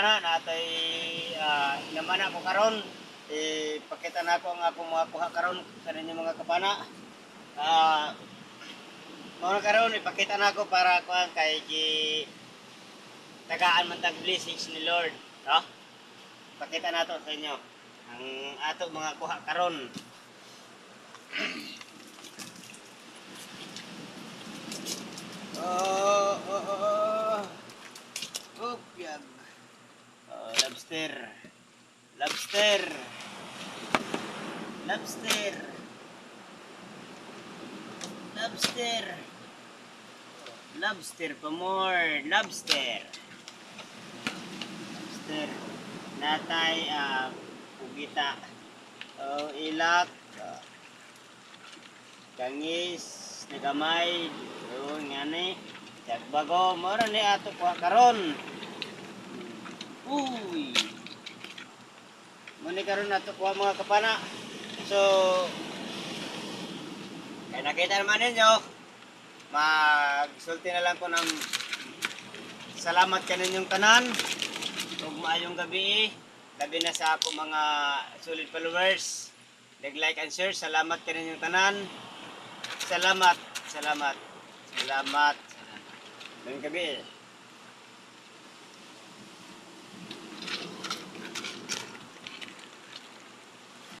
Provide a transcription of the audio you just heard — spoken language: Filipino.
Ana natay uh, naman ako karon eh pakita na ako ang akong mga kuha karon kaninyo mga kapana. Ah uh, karon ipakita na ako para kuan kay gi tagaan man tag blessings ni Lord, no? Pakita na to sa inyo ang ato mga kuha karon. Oh, oh, oh, oh. Oh. Oh, lobster. Lobster. Lobster. Lobster. Lobster pa more. Lobster. Lobster. Natay ah pugita. Oh, ilak. Kangis, nagamay, yun nga ni. Tagbago, mora ni ato kuha karon. Uy. Muni karon nato kuha mga kapana. So, kaya nakita naman ninyo, magsulti na lang ko ng salamat kaninyong tanan. Ug maayong gabi. Labi na sa ako mga solid followers. Nag-like and share. Salamat kaninyong tanan. Salamat. Salamat. Salamat. Ngayong gabi.